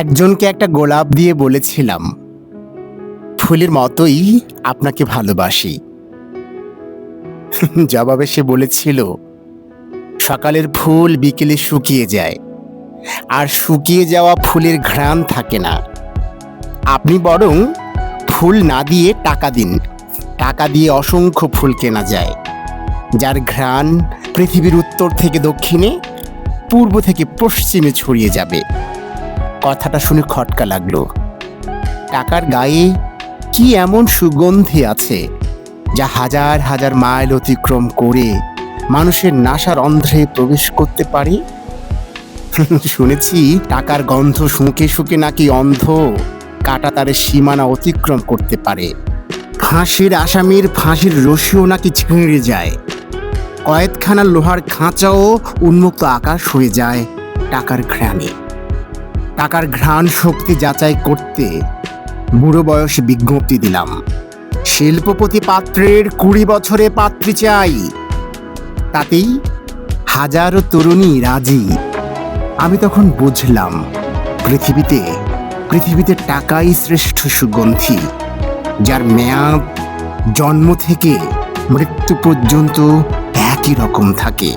একজনকে একটা গোলাপ দিয়ে বলেছিলাম, ফুলের মতোই আপনাকে ভালোবাসি। জবাবে সে বলেছিল, সকালের ফুল বিকেলে শুকিয়ে যায়, আর শুকিয়ে যাওয়া ফুলের ঘ্রাণ থাকে না। আপনি বরং ফুল না দিয়ে টাকা দিন, টাকা দিয়ে অসংখ্য ফুল কেনা যায়, যার ঘ্রাণ পৃথিবীর উত্তর থেকে দক্ষিণে, পূর্ব থেকে পশ্চিমে ছড়িয়ে যাবে। কথাটা শুনে খটকা লাগল। টাকার গায়ে কি এমন সুগন্ধি আছে যা হাজার হাজার মাইল অতিক্রম করে মানুষের নাসার অন্ধ্রে প্রবেশ করতে পারে? শুনেছি টাকার গন্ধ শুঁকে শুঁকে নাকি অন্ধ কাটা তারের সীমানা অতিক্রম করতে পারে। ফাঁসির আসামির ফাঁসির রশিও নাকি ছিঁড়ে যায়। কয়েকখানা লোহার খাঁচাও উন্মুক্ত আকাশ হয়ে যায় টাকার ঘ্রাণে। টাকার ঘ্রাণ শক্তি যাচাই করতে বুড়ো বয়সে বিজ্ঞপ্তি দিলাম। শিল্পপতি পাত্রের কুড়ি বছরে পাত্রী চাই। তাতেই হাজারো তরুণী রাজি। আমি তখন বুঝলাম, পৃথিবীতে পৃথিবীতে টাকাই শ্রেষ্ঠ সুগন্ধি, যার মেয়াদ জন্ম থেকে মৃত্যু পর্যন্ত একই রকম থাকে।